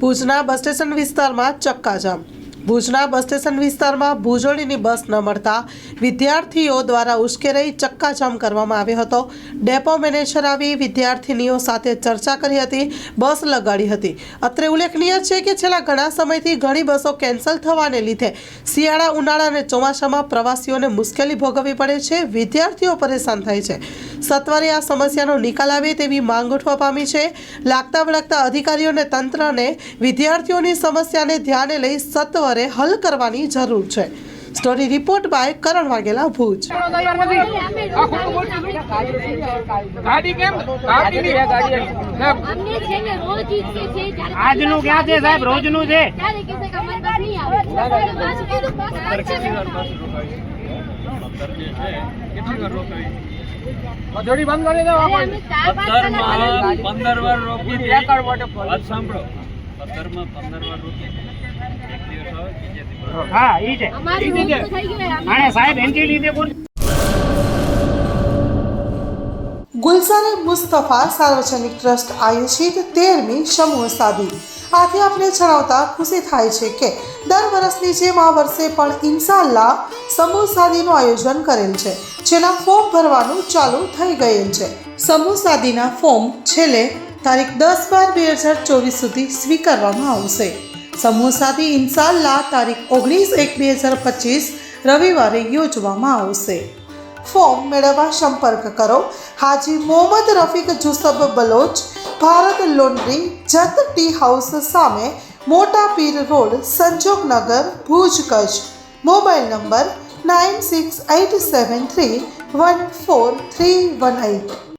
ભુજના bus station વિસ્તારમાં ચક્કાજામ. ભુજના બસ સ્ટેશન વિસ્તારમાં ભુજોડીની બસ ન મળતા વિદ્યાર્થીઓ દ્વારા ઉશ્કેરાઈ ચક્કાજામ કરવામાં આવ્યો હતો. ડેપો મેનેજર આવી વિદ્યાર્થીનીઓ સાથે ચર્ચા કરી હતી, બસ લગાડી હતી. અત્રે ઉલ્લેખનીય છે કે છેલ્લા ઘણા સમયથી ઘણી બસો કેન્સલ થવાને લીધે શિયાળા ઉનાળા અને ચોમાસામાં પ્રવાસીઓને મુશ્કેલી ભોગવવી પડે છે, વિદ્યાર્થીઓ પરેશાન થાય છે. સત્વરે આ સમસ્યાનો નિકાલ આવે તેવી માંગ ઉઠવા પામી છે. લાગતા વળગતા અધિકારીઓને તંત્રને વિદ્યાર્થીઓની સમસ્યાને ધ્યાને લઈ સત્વરે હલ કરવાની જરૂર છે. Story report by Karan Vaghela Bhuj તૈયાર નથી આ ખોટું બોલશું ગાડી કેમ ગાડી ની. કેમ અમને છે ને રોજ ઈચ્છે છે જ્યારે આજનું ક્યાં છે સાહેબ? રોજનું છે? જોડી બંધ કરી દો પંદર વાર રોકી સાંભળો. પંદરમાં પંદર વાર રોકી એક દિવસ આવે બીજે દિવસ હા ઈ છે. અમારી રોજ તો થઈ ગઈ અમે આને સાહેબ એન્ટ્રી લીધે કોણ ગુલઝારે મુસ્તફા સાર્વજનિક ટ્રસ્ટ આયોજિત તેરમી સમૂહ સાદી આથી આપણે જણાવતા ખુશી થાય છે કે દર વર્ષની જેમ આ વર્ષે પણ ઇન્શાલ્લાહ સમૂહ સાદીનું આયોજન કરેલ છે જેના ફોર્મ ભરવાનું ચાલુ થઈ ગયેલ છે. સમૂહ સાદીના ફોર્મ છેલ્લે તારીખ દસ બાર બે હજાર ચોવીસ સુધી સ્વીકારવામાં આવશે. સમૂહ સાદી ઇન્શાલ્લાહ તારીખ ઓગણીસ એક બે હજાર પચીસ રવિવારે યોજવામાં આવશે. ફોર્મ મેળવવા સંપર્ક કરો. હાજી Mohammad Rafiq Jusab Baloch, Bharat laundry, Jat tea house સામે મોટા Pir road Sanjognagar Bhuj Kutch. Mobile number nine six eight seven three one four three one eight